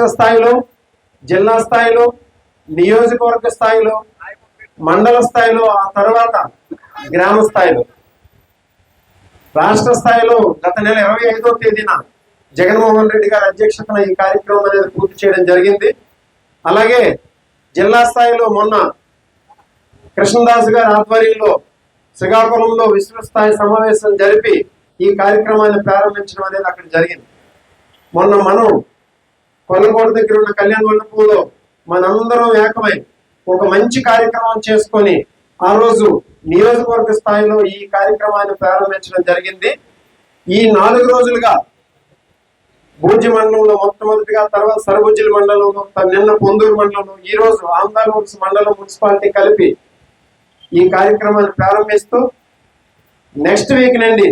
రాష్ట్ర స్థాయిలో జిల్లా స్థాయిలో నియోజకవర్గ స్థాయిలో మండల స్థాయిలో ఆ తర్వాత గ్రామ స్థాయిలో. రాష్ట్ర స్థాయిలో గత నెల ఇరవై ఐదో తేదీన జగన్మోహన్ రెడ్డి గారి అధ్యక్షతన ఈ కార్యక్రమం అనేది పూర్తి చేయడం జరిగింది. అలాగే జిల్లా స్థాయిలో మొన్న కృష్ణదాస్ గారి ఆధ్వర్యంలో శ్రీకాకుళంలో విస్తృత స్థాయి సమావేశం జరిపి ఈ కార్యక్రమాన్ని ప్రారంభించడం అనేది అక్కడ జరిగింది. మొన్న మనం కొల్లగోడ దగ్గర ఉన్న కళ్యాణ మండపంలో మనందరం ఏకమై ఒక మంచి కార్యక్రమం చేసుకొని ఆ రోజు నియోజకవర్గ స్థాయిలో ఈ కార్యక్రమాన్ని ప్రారంభించడం జరిగింది. ఈ నాలుగు రోజులుగా భూజి మండలంలో మొట్టమొదటిగా తర్వాత సరబుజ్జిల మండలంలో నిన్న పొందూరు మండలంలో ఈ రోజు ఆంధ్రప్రదేశ్ మండలం మున్సిపాలిటీ కలిపి ఈ కార్యక్రమాన్ని ప్రారంభిస్తూ నెక్స్ట్ వీక్ నుండి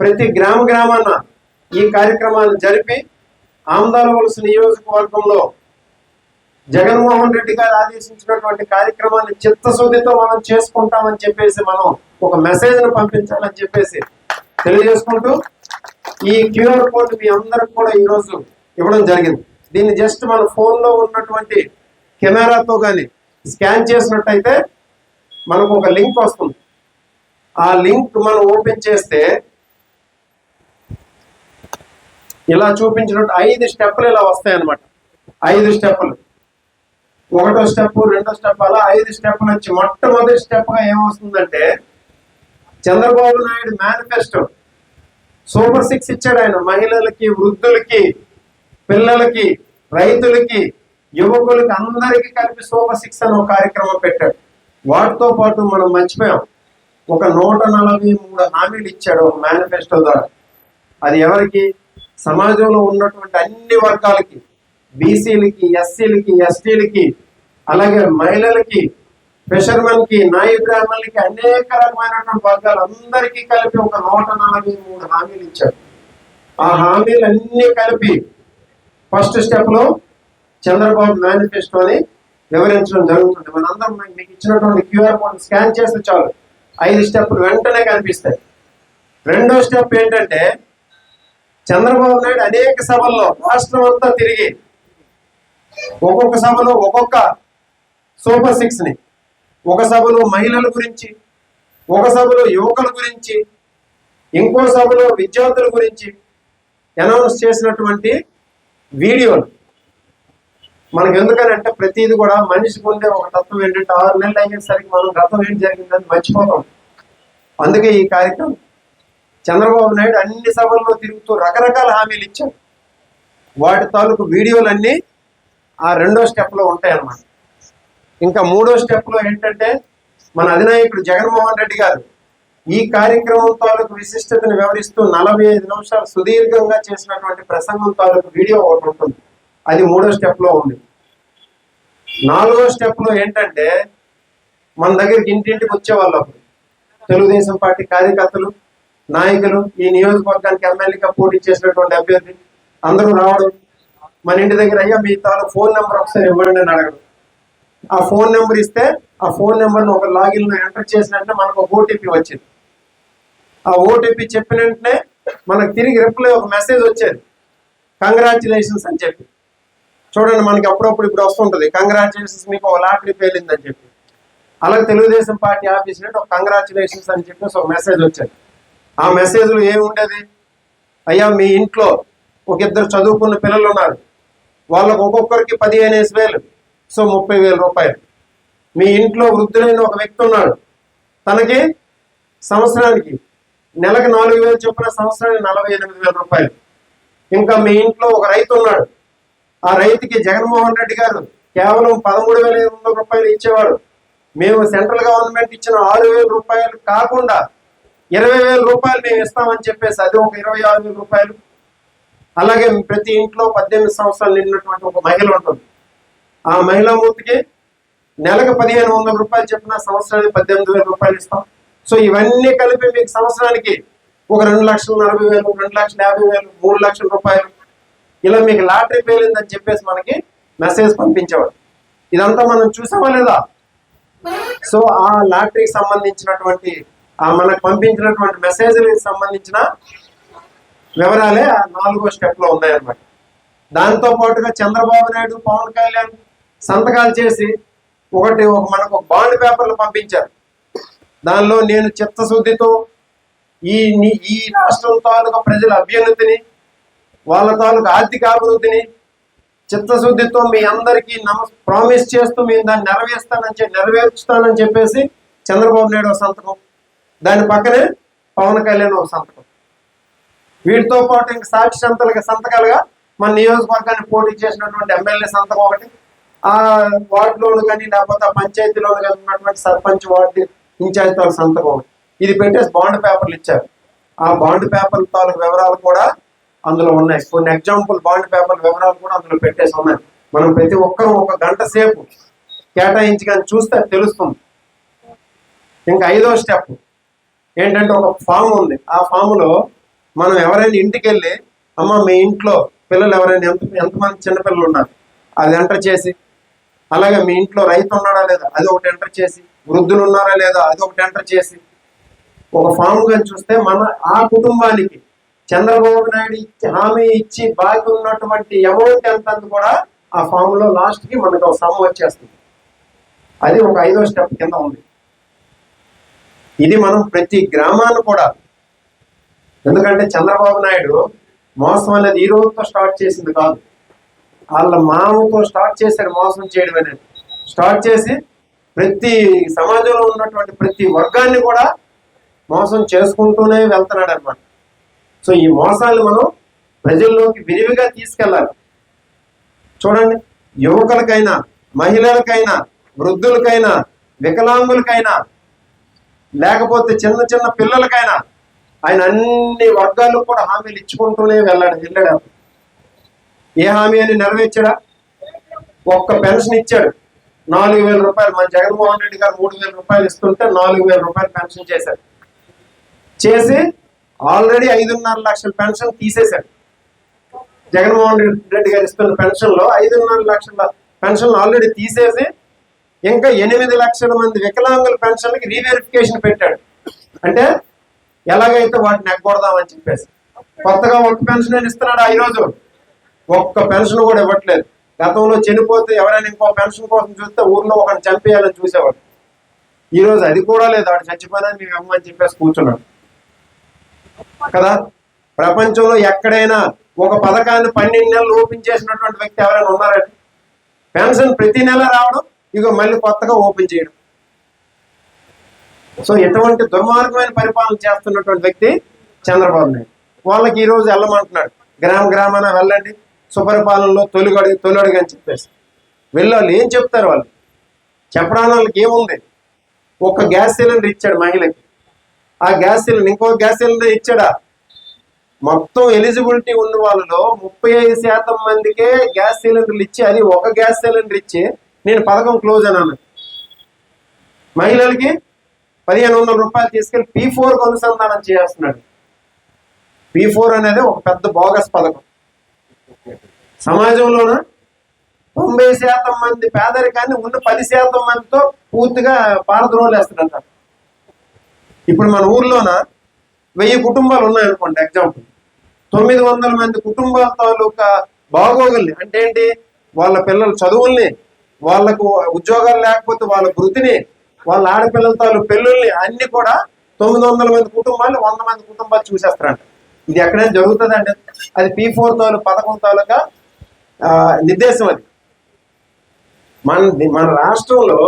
ప్రతి గ్రామ గ్రామాన ఈ కార్యక్రమాన్ని జరిపి ఆమదాలవలస నియోజకవర్గంలో జగన్మోహన్ రెడ్డి గారు ఆదేశించినటువంటి కార్యక్రమాన్ని చిత్తశుద్ధితో మనం చేసుకుంటామని చెప్పేసి మనం ఒక మెసేజ్ను పంపించాలని చెప్పేసి తెలియజేసుకుంటూ ఈ క్యూఆర్ కోడ్ మీ అందరికి కూడా ఈరోజు ఇవ్వడం జరిగింది. దీన్ని జస్ట్ మన ఫోన్లో ఉన్నటువంటి కెమెరాతో కానీ స్కాన్ చేసినట్టయితే మనకు ఒక లింక్ వస్తుంది. ఆ లింక్ మనం ఓపెన్ చేస్తే ఇలా చూపించినట్టు ఐదు స్టెప్పులు ఇలా వస్తాయి అన్నమాట ఐదు స్టెప్పులు. ఒకటో స్టెప్ రెండో స్టెప్ అలా ఐదు స్టెప్పులు వచ్చి మొట్టమొదటి స్టెప్గా ఏమొస్తుందంటే Chandrababu Naidu manifesto. Super six ఇచ్చాడు ఆయన. మహిళలకి వృద్ధులకి పిల్లలకి రైతులకి యువకులకి అందరికీ కలిపి సూపర్ సిక్స్ అని ఒక కార్యక్రమం పెట్టాడు. వాటితో పాటు మనం మర్చిపోయాం. ఒక నూట నలభై మూడు హామీలు ఇచ్చాడు ఒక మేనిఫెస్టో ద్వారా. అది ఎవరికి? సమాజంలో ఉన్నటువంటి అన్ని వర్గాలకి బీసీలకి ఎస్సీలకి ఎస్టీలకి అలాగే మహిళలకి ఫిషర్మెన్కి నాయి బ్రాహ్మణులకి అనేక రకమైనటువంటి వర్గాలు అందరికీ కలిపి ఒక నూట నలభై మూడు హామీలు ఇచ్చారు. ఆ హామీలన్నీ కలిపి ఫస్ట్ స్టెప్లో చంద్రబాబు మేనిఫెస్టోని వివరించడం జరుగుతుంది. మనందరం మీకు- ఇచ్చినటువంటి క్యూఆర్ కోడ్ స్కాన్ చేస్తే చాలు. ఐదు స్టెప్లు వెంటనే కనిపిస్తాయి. రెండో స్టెప్ ఏంటంటే చంద్రబాబు నాయుడు అనేక సభల్లో రాష్ట్రం అంతా తిరిగి ఒక్కొక్క సభలో ఒక్కొక్క సూపర్ సిక్స్ని ఒక సభలో మహిళల గురించి ఒక సభలో యువకుల గురించి ఇంకో సభలో విద్యార్థుల గురించి అనౌన్స్ చేసినటువంటి వీడియోలు. మనకు ఎందుకనంటే ప్రతిది కూడా మనిషి పొందే ఒక తత్వం ఏంటంటే ఆరు నెలలు అయ్యేసరికి మనం గతం ఏంటి జరిగిందని మర్చిపోతాం. అందుకే ఈ కార్యక్రమం చంద్రబాబు నాయుడు అన్ని సభల్లో తిరుగుతూ రకరకాల హామీలు ఇచ్చారు. వాటి తాలూకు వీడియోలన్నీ ఆ రెండో స్టెప్లో ఉంటాయన్నమాట. ఇంకా మూడో స్టెప్లో ఏంటంటే మన అధినాయకుడు జగన్మోహన్ రెడ్డి గారు ఈ కార్యక్రమం తాలూకు విశిష్టతను వివరిస్తూ నలభై ఐదు నిమిషాలు సుదీర్ఘంగా చేసినటువంటి ప్రసంగం తాలూకు వీడియో ఒకటి ఉంటుంది. అది మూడో స్టెప్లో ఉంది. నాలుగో స్టెప్లో ఏంటంటే మన దగ్గరికి ఇంటింటికి వచ్చేవాళ్ళు అప్పుడు. తెలుగుదేశం పార్టీ కార్యకర్తలు నాయకులు ఈ నియోజకవర్గానికి ఎమ్మెల్యేగా పోటీ చేసినటువంటి అభ్యర్థి అందరూ రావడం మన ఇంటి దగ్గర అయ్యా మీ తాను ఫోన్ నెంబర్ ఒకసారి ఇవ్వండి అని అడగడం. ఆ ఫోన్ నెంబర్ ఇస్తే ఆ ఫోన్ నెంబర్ని ఒక లాగిన్ ఎంటర్ చేసినట్టే మనకు ఒక ఓటీపీ వచ్చింది. ఆ ఓటీపీ చెప్పిన వెంటనే మనకు తిరిగి రిప్లై ఒక మెసేజ్ వచ్చేది. కంగ్రాచులేషన్స్ అని చెప్పి. చూడండి మనకి అప్పుడప్పుడు ఇప్పుడు వస్తుంటుంది. కంగ్రాచులేషన్స్ మీకు ఒక లాటరీ పేలిందని చెప్పి. అలాగే తెలుగుదేశం పార్టీ ఆఫీస్ నుండి ఒక కంగ్రాచులేషన్స్ అని చెప్పేసి ఒక మెసేజ్ వచ్చేది. ఆ మెసేజ్లు ఏముండేది? ఏమి ఉండేది అయ్యా మీ ఇంట్లో ఒక ఇద్దరు చదువుకున్న పిల్లలు ఉన్నారు. వాళ్ళకు ఒక్కొక్కరికి పదిహేను వేలు సో ముప్పై వేల రూపాయలు. మీ ఇంట్లో వృద్ధులైన ఒక వ్యక్తి ఉన్నాడు. తనకి సంవత్సరానికి నెలకు నాలుగు వేలు చొప్పున సంవత్సరానికి నలభై ఎనిమిది వేల రూపాయలు. ఇంకా మీ ఇంట్లో ఒక రైతు ఉన్నాడు. ఆ రైతుకి జగన్మోహన్ రెడ్డి గారు కేవలం పదమూడు వేల ఐదు వందల రూపాయలు ఇచ్చేవాడు. మేము సెంట్రల్ గవర్నమెంట్ ఇచ్చిన ఆరు వేల రూపాయలు కాకుండా ఇరవై వేల రూపాయలు మేము ఇస్తామని చెప్పేసి అది ఒక ఇరవై ఆరు వేల రూపాయలు. అలాగే ప్రతి ఇంట్లో పద్దెనిమిది సంవత్సరాలు నిండినటువంటి ఒక మహిళ ఉంటుంది. ఆ మహిళా మూర్తికి నెలకు పదిహేను వందల రూపాయలు చెప్పిన సంవత్సరానికి పద్దెనిమిది వేల రూపాయలు ఇస్తాం. సో ఇవన్నీ కలిపి మీకు సంవత్సరానికి ఒక రెండు లక్షల నలభై వేలు రెండు లక్షల యాభై వేలు మూడు లక్షల రూపాయలు. ఇలా మీకు లాటరీ పేలిందని చెప్పేసి మనకి మెసేజ్ పంపించేవాడు ఇదంతా మనం చూసామా లేదా? సో ఆ లాటరీకి సంబంధించినటువంటి మనకు పంపించినటువంటి మెసేజ్లకి సంబంధించిన వివరాలే ఆ నాలుగో స్టెప్లో ఉన్నాయన్నమాట. దాంతో పాటుగా చంద్రబాబు నాయుడు పవన్ కళ్యాణ్ సంతకాలు చేసి ఒకటి ఒక మనకు ఒక బాండ్ పేపర్లు పంపించారు. దానిలో నేను చిత్తశుద్ధితో ఈ ఈ రాష్ట్రం తాలూకా ప్రజల అభ్యున్నతిని వాళ్ళ తాలూకా ఆర్థిక అభివృద్ధిని చిత్తశుద్ధితో మీ అందరికీ నమ ప్రామిస్ చేస్తూ మేము దాన్ని నెరవేరుస్తానని చెప్పి నెరవేర్చుతానని చెప్పేసి చంద్రబాబు నాయుడు సంతకం దాని పక్కనే పవన్ కళ్యాణ్ ఒక సంతకం. వీటితో పాటు ఇంక సాక్షి సంతలుగా సంతకాలుగా మన నియోజకవర్గాన్ని పోటీ చేసినటువంటి ఎమ్మెల్యే సంతకం ఒకటి. ఆ వార్డులోను కానీ లేకపోతే ఆ పంచాయతీలోను కానీ ఉన్నటువంటి సర్పంచ్ వార్డు ఇన్ఛార్జ్ తాలూకు సంతకం ఒకటి. ఇది పెట్టేసి బాండ్ పేపర్లు ఇచ్చారు. ఆ బాండ్ పేపర్ తాలూకు వివరాలు కూడా అందులో ఉన్నాయి. కొన్ని ఎగ్జాంపుల్ బాండ్ పేపర్ వివరాలు కూడా అందులో పెట్టేసి ఉన్నాయి. మనం ప్రతి ఒక్కరూ ఒక గంట సేపు కేటాయించి కానీ చూస్తే తెలుస్తుంది. ఇంకా ఐదో స్టెప్. ఏంటంటే ఒక ఫామ్ ఉంది. ఆ ఫామ్లో మనం ఎవరైనా ఇంటికి వెళ్ళి అమ్మ మీ ఇంట్లో పిల్లలు ఎవరైనా ఎంత ఎంతమంది చిన్నపిల్లలు ఉన్నారు? అది ఎంటర్ చేసి. అలాగే మీ ఇంట్లో రైతు ఉన్నాడా లేదా? అది ఒకటి ఎంటర్ చేసి. వృద్ధులు ఉన్నారా లేదా? అది ఒకటి ఎంటర్ చేసి. ఒక ఫామ్గా చూస్తే మన ఆ కుటుంబానికి చంద్రబాబు నాయుడు ఇచ్చి హామీ ఇచ్చి బాకీ ఉన్నటువంటి అమౌంట్ ఎంత కూడా ఆ ఫాములో లాస్ట్కి మనకు ఒక సమ్ వచ్చేస్తుంది. అది ఒక ఐదో స్టెప్ కింద ఉంది. ఇది మనం ప్రతి గ్రామాన్ని కూడా. ఎందుకంటే చంద్రబాబు నాయుడు మోసం అనేది ఈ రోజుతో స్టార్ట్ చేసింది కాదు. వాళ్ళ మామతో స్టార్ట్ చేశారు మోసం చేయడం అనేది. స్టార్ట్ చేసి ప్రతి సమాజంలో ఉన్నటువంటి ప్రతి వర్గాన్ని కూడా మోసం చేసుకుంటూనే వెళ్తున్నాడు అనమాట సో ఈ మోసాలు మనం ప్రజల్లోకి విరివిగా తీసుకెళ్ళాలి. చూడండి యువకులకైనా మహిళలకైనా వృద్ధులకైనా వికలాంగులకైనా లేకపోతే చిన్న చిన్న పిల్లలకైనా ఆయన అన్ని వర్గాలకు కూడా హామీలు ఇచ్చుకుంటూనే వెళ్ళాడు వెళ్ళాడు. ఏ హామీ అని నెరవేర్చాడా? ఒక్క పెన్షన్ ఇచ్చాడు. నాలుగు వేల రూపాయలు. మన జగన్మోహన్ రెడ్డి గారు మూడు వేల రూపాయలు ఇస్తుంటే నాలుగు వేల రూపాయలు పెన్షన్ చేశాడు. చేసి ఆల్రెడీ ఐదున్నర లక్షల పెన్షన్ తీసేశాడు. జగన్మోహన్ రెడ్డి గారు ఇస్తున్న పెన్షన్లో ఐదున్నర లక్షల పెన్షన్ ఆల్రెడీ తీసేసి ఇంకా ఎనిమిది లక్షల మంది వికలాంగుల పెన్షన్కి రీవెరిఫికేషన్ పెట్టాడు. అంటే ఎలాగైతే వాటిని ఎగ్గొడదామని చెప్పేసి. కొత్తగా ఒక్క పెన్షన్ అని ఇస్తున్నాడు ఈ రోజు? ఒక్క పెన్షన్ కూడా ఇవ్వట్లేదు. గతంలో చనిపోతే ఎవరైనా ఇంకో పెన్షన్ కోసం చూస్తే ఊర్లో ఒకరిని చంపేయాలని చూసేవాడు. ఈ రోజు అది కూడా లేదు. వాడు చచ్చిపోయినా మేము అమ్మని చెప్పేసి కూర్చున్నాడు. కదా? ప్రపంచంలో ఎక్కడైనా ఒక పథకాన్ని పన్నెండు నెలలు ఓపెన్ చేసినటువంటి వ్యక్తి ఎవరైనా ఉన్నారండి? పెన్షన్ ప్రతి నెల రావడం ఇక మళ్ళీ కొత్తగా ఓపెన్ చేయడం. సో ఎటువంటి దుర్మార్గమైన పరిపాలన చేస్తున్నటువంటి వ్యక్తి చంద్రబాబు నాయుడు. వాళ్ళకి ఈ రోజు వెళ్ళమంటున్నాడు. గ్రామ గ్రామాన వెళ్ళండి సుపరిపాలనలో తొలిగడి తొలిగడుగు అని చెప్పేసి. వెళ్ళాలి ఏం చెప్తారు వాళ్ళు? చెప్పడానికి వాళ్ళకి ఏముంది? ఒక గ్యాస్ సిలిండర్ ఇచ్చాడు మహిళకి. ఆ గ్యాస్ సిలిండర్ ఇంకో గ్యాస్ సిలిండర్ ఇచ్చాడా? మొత్తం ఎలిజిబిలిటీ ఉన్న వాళ్ళలో ముప్పై ఐదు శాతం మందికే గ్యాస్ సిలిండర్లు ఇచ్చి అది ఒక గ్యాస్ సిలిండర్ ఇచ్చి నేను పథకం క్లోజ్ అన్నాను. మహిళలకి పదిహేను వందల రూపాయలు తీసుకెళ్ళి పీ ఫోర్ అనుసంధానం చేస్తున్నాడు. పీ ఫోర్ అనేది ఒక పెద్ద బోగస్ పథకం. సమాజంలోన తొంభై శాతం మంది పేదరికాన్ని ఉన్న పది శాతం మందితో పూర్తిగా పారద్రోలేస్తాడంట ఇప్పుడు మన ఊర్లోన వెయ్యి కుటుంబాలు ఉన్నాయనుకోండి ఎగ్జాంపుల్ తొమ్మిది వందల మంది కుటుంబాల తాలూకా బాగోగుల్ని అంటే ఏంటి? వాళ్ళ పిల్లల చదువుల్ని వాళ్ళకు ఉద్యోగాలు లేకపోతే వాళ్ళ వృత్తిని వాళ్ళ ఆడపిల్లల తాలూ పెళ్ళుల్ని అన్ని కూడా తొమ్మిది వందల మంది కుటుంబాలు వంద మంది కుటుంబాలు చూసేస్తారంట. ఇది ఎక్కడైనా జరుగుతుందండి? అది పీ ఫోర్ తాలూ పథకం తాలూకా? నిర్దేశం అది. మన మన రాష్ట్రంలో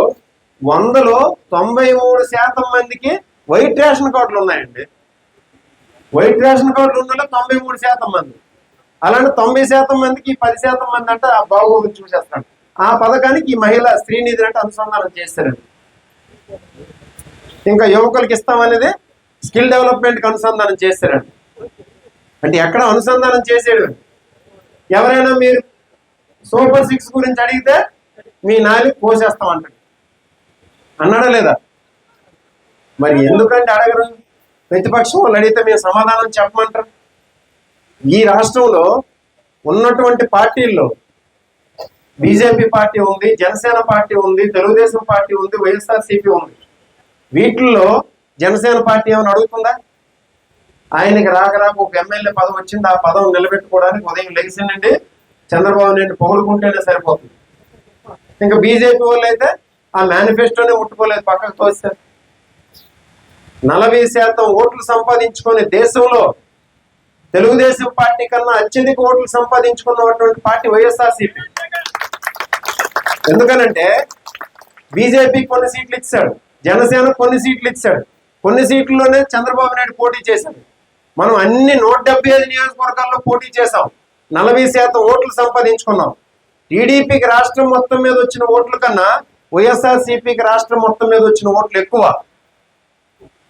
వందలో తొంభై మూడు శాతం మందికి వైట్ రేషన్ కార్డులు ఉన్నాయండి. వైట్ రేషన్ కార్డులు ఉన్న తొంభై మూడు శాతం మంది. అలాంటి తొంభై శాతం మందికి పది శాతం మంది అంటే ఆ బాగోగులు చూసేస్తాడు. ఆ పథకానికి ఈ మహిళ స్త్రీనిధి అంటే అనుసంధానం చేస్తారండి ఇంకా యువకులకి ఇస్తామనేది స్కిల్ డెవలప్మెంట్కి అనుసంధానం చేస్తారండి అంటే ఎక్కడ అనుసంధానం చేసేడు ఎవరైనా మీరు సూపర్ సిక్స్ గురించి అడిగితే మీ నాలి పోసేస్తాం అంటాడు అన్నాడా లేదా? మరి ఎందుకంటే అడగరు? ప్రతిపక్షం వాళ్ళు అడిగితే మేము సమాధానం చెప్పమంటారు. ఈ రాష్ట్రంలో ఉన్నటువంటి పార్టీల్లో బీజేపీ పార్టీ ఉంది జనసేన పార్టీ ఉంది తెలుగుదేశం పార్టీ ఉంది వైఎస్ఆర్సీపీ ఉంది. వీటిల్లో జనసేన పార్టీ ఏమైనా అడుగుతుందా? ఆయనకి రాక రాక ఒక ఎమ్మెల్యే పదం వచ్చింది ఆ పదం నిలబెట్టుకోవడానికి ఉదయం లేచిందండి చంద్రబాబు నాయుడు పొగులుకుంటేనే సరిపోతుంది. ఇంకా బీజేపీ వాళ్ళు అయితే ఆ మేనిఫెస్టోనే ముట్టుకోలేదు పక్కకు తోస్తారు నలభై శాతం ఓట్లు సంపాదించుకొని దేశంలో తెలుగుదేశం పార్టీ కన్నా అత్యధిక ఓట్లు సంపాదించుకున్నటువంటి పార్టీ వైఎస్ఆర్సీపీ. ఎందుకనంటే బీజేపీ కొన్ని సీట్లు ఇచ్చాడు జనసేన కొన్ని సీట్లు ఇచ్చాడు. కొన్ని సీట్లలోనే చంద్రబాబు నాయుడు పోటీ చేశాడు. మనం అన్ని నూట డెబ్బై ఐదు నియోజకవర్గాల్లో పోటీ చేశాం. నలభై శాతం ఓట్లు సంపాదించుకున్నాం. టీడీపీకి రాష్ట్రం మొత్తం మీద వచ్చిన ఓట్ల కన్నా వైఎస్ఆర్సీపీకి రాష్ట్రం మొత్తం మీద వచ్చిన ఓట్లు ఎక్కువ.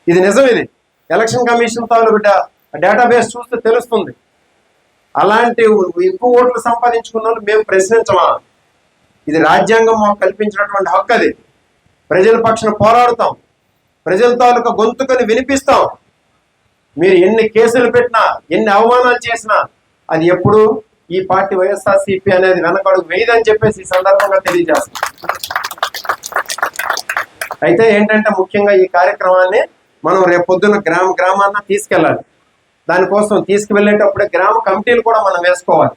ఇది నిజం ఇది. ఎలక్షన్ కమిషన్ తాలూకు డేటాబేస్ చూస్తే తెలుస్తుంది. అలాంటి ఎక్కువ ఓట్లు సంపాదించుకున్న వాళ్ళు మేము ప్రశ్నించమా? ఇది రాజ్యాంగం మాకు కల్పించినటువంటి హక్కు అది. ప్రజల పక్షాన పోరాడుతాం. ప్రజల తాలూకా గొంతుకని వినిపిస్తాం. మీరు ఎన్ని కేసులు పెట్టినా ఎన్ని అవమానాలు చేసినా అది ఎప్పుడు ఈ పార్టీ వైఎస్ఆర్సీపీ అనేది వెనకడుగు వేయదని చెప్పేసి ఈ సందర్భంగా తెలియజేస్తాం. అయితే ఏంటంటే ముఖ్యంగా ఈ కార్యక్రమాన్ని మనం రేపు పొద్దున్న గ్రామ గ్రామాన్న తీసుకెళ్ళాలి. దానికోసం తీసుకువెళ్ళేటప్పుడు గ్రామ కమిటీలు కూడా మనం వేసుకోవాలి.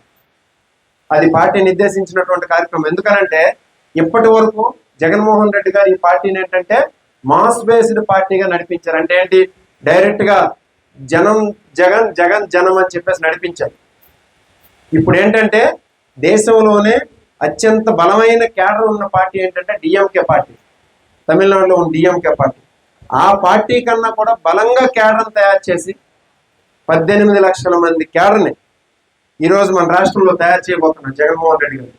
అది పార్టీ నిర్దేశించినటువంటి కార్యక్రమం. ఎందుకనంటే ఇప్పటి వరకు జగన్మోహన్ రెడ్డి గారు ఈ పార్టీని ఏంటంటే మాస్ బేస్డ్ పార్టీగా నడిపించారు. అంటే ఏంటి? డైరెక్ట్గా జనం జగన్ జగన్ జనం అని చెప్పేసి నడిపించారు. ఇప్పుడు ఏంటంటే దేశంలోనే అత్యంత బలమైన క్యాడర్ ఉన్న పార్టీ ఏంటంటే డిఎంకే పార్టీ. తమిళనాడులో ఉన్న డిఎంకే పార్టీ. ఆ పార్టీ కన్నా కూడా బలంగా క్యాడర్ని తయారు చేసి పద్దెనిమిది లక్షల మంది క్యాడర్ని ఈరోజు మన రాష్ట్రంలో తయారు చేయబోతున్నాం జగన్మోహన్ రెడ్డి గారు.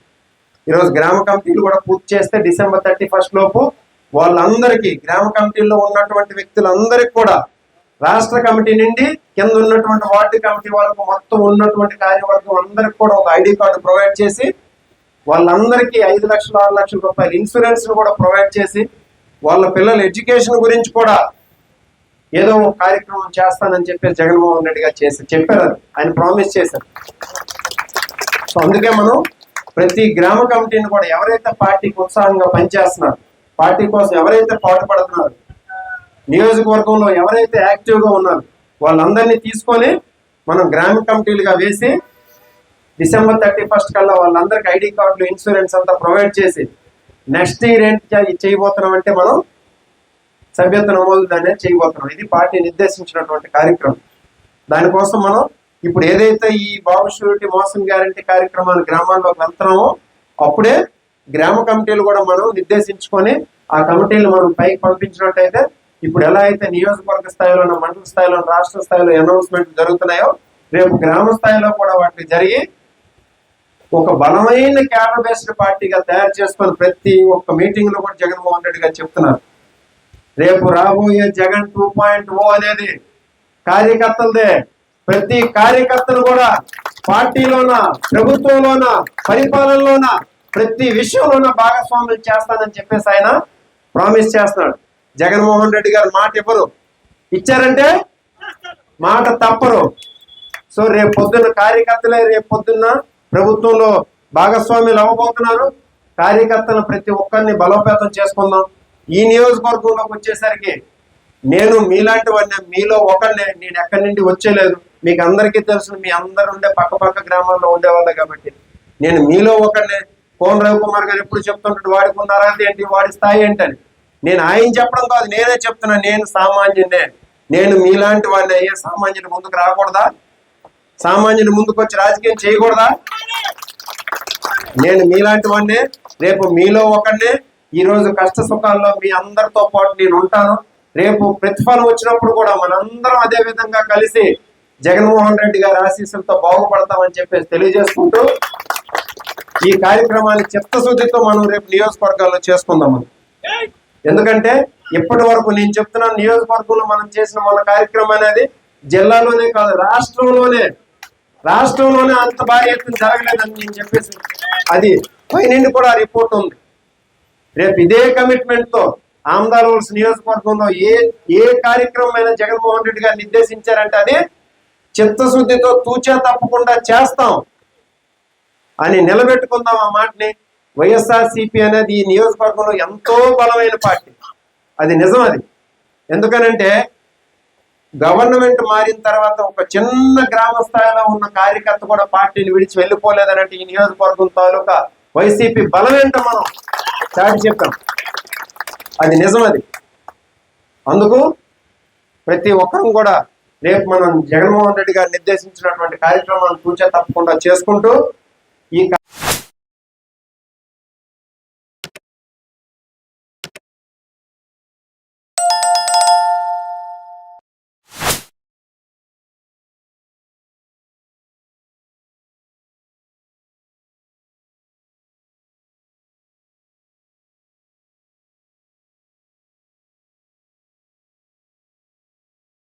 ఈరోజు గ్రామ కమిటీలు కూడా పూర్తి చేస్తే డిసెంబర్ థర్టీ ఫస్ట్ లోపు వాళ్ళందరికీ గ్రామ కమిటీల్లో ఉన్నటువంటి వ్యక్తులందరికీ కూడా రాష్ట్ర కమిటీ నుండి కింద ఉన్నటువంటి వార్డు కమిటీ వరకు మొత్తం ఉన్నటువంటి కార్యవర్గం అందరికి కూడా ఒక ఐడి కార్డు ప్రొవైడ్ చేసి వాళ్ళందరికీ ఐదు లక్షల ఆరు లక్షల రూపాయల ఇన్సూరెన్స్ కూడా ప్రొవైడ్ చేసి వాళ్ళ పిల్లల ఎడ్యుకేషన్ గురించి కూడా ఏదో ఒక కార్యక్రమం చేస్తానని చెప్పి జగన్మోహన్ రెడ్డి గారు చేసి చెప్పారు ఆయన ప్రామిస్ చేశారు. సో అందుకే మనం ప్రతి గ్రామ కమిటీని కూడా ఎవరైతే పార్టీకి ఉత్సాహంగా పనిచేస్తున్నారు పార్టీ కోసం ఎవరైతే పాటుపడుతున్నారు నియోజకవర్గంలో ఎవరైతే యాక్టివ్గా ఉన్నారు వాళ్ళందరినీ తీసుకొని మనం గ్రామ కమిటీలుగా వేసి డిసెంబర్ థర్టీ ఫస్ట్ కల్లా వాళ్ళందరికీ ఐడి కార్డులు ఇన్సూరెన్స్ అంతా ప్రొవైడ్ చేసి నెక్స్ట్ ఇయర్ ఏంటి చేయబోతున్నాం అంటే మనం సభ్యత నమోదు దాన్ని చేయబోతున్నాం. ఇది పార్టీ నిర్దేశించినటువంటి కార్యక్రమం. దానికోసం మనం ఇప్పుడు ఏదైతే ఈ బాబు షూరిటీ మోసం గ్యారంటీ కార్యక్రమాలు గ్రామాల్లోకి వెళ్తున్నామో అప్పుడే గ్రామ కమిటీలు కూడా మనం నిర్దేశించుకొని ఆ కమిటీలు మనం పైకి పంపించినట్టయితే ఇప్పుడు ఎలా అయితే నియోజకవర్గ స్థాయిలో మండల స్థాయిలో రాష్ట్ర స్థాయిలో అనౌన్స్మెంట్ జరుగుతున్నాయో రేపు గ్రామ స్థాయిలో కూడా వాటికి జరిగి ఒక బలమైన క్యాడర్ బేస్డ్ పార్టీగా తయారు చేసుకొని ప్రతి ఒక్క మీటింగ్లో కూడా జగన్మోహన్ రెడ్డి గారు చెప్తున్నారు. రేపు రాబోయే జగన్ టూ పాయింట్ ఓ అనేది కార్యకర్తలదే. ప్రతి కార్యకర్తలు కూడా పార్టీలోన ప్రభుత్వంలోన పరిపాలనలోన ప్రతి విషయంలోన భాగస్వాములు చేస్తానని చెప్పేసి ఆయన ప్రామిస్ చేస్తున్నాడు. జగన్మోహన్ రెడ్డి గారు మాట ఇవ్వరు. ఇచ్చారంటే మాట తప్పరు. సో రేపు పొద్దున్న కార్యకర్తలే రేపు పొద్దున్న ప్రభుత్వంలో భాగస్వామ్యులు అవ్వబోతున్నారు. కార్యకర్తలను ప్రతి ఒక్కరిని బలోపేతం చేసుకుందాం. ఈ నియోజకవర్గంలోకి వచ్చేసరికి నేను మీలాంటి వాడిని మీలో ఒకరిని నేను ఎక్కడి నుండి వచ్చేలేదు. మీకు అందరికీ తెలుసు మీ అందరు ఉండే పక్క పక్క గ్రామాల్లో ఉండేవాళ్ళు కాబట్టి. నేను మీలో ఒకరిని కోన్ రవికుమార్ గారు ఎప్పుడు చెప్తుంటాడు వాడికి ఉన్న అర్హత ఏంటి? వాడి స్థాయి ఏంటని నేను ఆయన చెప్పడం కాదు నేనే చెప్తున్నా నేను సామాన్యుడినే. నేను మీలాంటి వాడిని అయ్యే సామాన్యుడు ముందుకు రాకూడదా? సామాన్యుడు ముందుకు వచ్చి రాజకీయం చేయకూడదా? నేను మీలాంటి వాడినే రేపు మీలో ఒకడినే ఈ రోజు కష్ట సుఖాల్లో మీ అందరితో పాటు నేను ఉంటాను. రేపు ప్రతిఫలం వచ్చినప్పుడు కూడా మనందరం అదే విధంగా కలిసి జగన్మోహన్ రెడ్డి గారి ఆశీస్సులతో బాగుపడతామని చెప్పేసి తెలియజేసుకుంటూ ఈ కార్యక్రమాన్ని చిత్తశుద్ధితో మనం రేపు నియోజకవర్గాల్లో చేసుకుందాం ఎందుకంటే ఇప్పటి వరకు నేను చెప్తున్నాను నియోజకవర్గంలో మనం చేసిన మన కార్యక్రమం అనేది జిల్లాలోనే కాదు రాష్ట్రంలోనే. రాష్ట్రంలోనే అంత భారీ ఎత్తున జరగలేదని నేను చెప్పేసి అది పైనుండి కూడా రిపోర్ట్ ఉంది. రేపు ఇదే కమిట్మెంట్తో రూల్స్ నియోజకవర్గంలో ఏ ఏ కార్యక్రమం అయినా జగన్మోహన్ రెడ్డి గారు నిర్దేశించారంటే అది చిత్తశుద్ధితో తూచా తప్పకుండా చేస్తాం అని నిలబెట్టుకుందాం ఆ మాటని వైఎస్ఆర్ సిపి అనేది ఈ నియోజకవర్గంలో ఎంతో బలమైన పార్టీ. అది నిజం అది. ఎందుకనంటే గవర్నమెంట్ మారిన తర్వాత ఒక చిన్న గ్రామ స్థాయిలో ఉన్న కార్యకర్త కూడా పార్టీని విడిచి వెళ్ళిపోలేదనంటే ఈ నియోజకవర్గం తాలూకా వైసీపీ బలం మనం చాటి చెప్పాం. అది నిజం అది అందుకు ప్రతి ఒక్కరం కూడా రేపు మనం జగన్మోహన్ రెడ్డి గారు నిర్దేశించినటువంటి కార్యక్రమాలను తూచా తప్పకుండా చేసుకుంటూ ఈ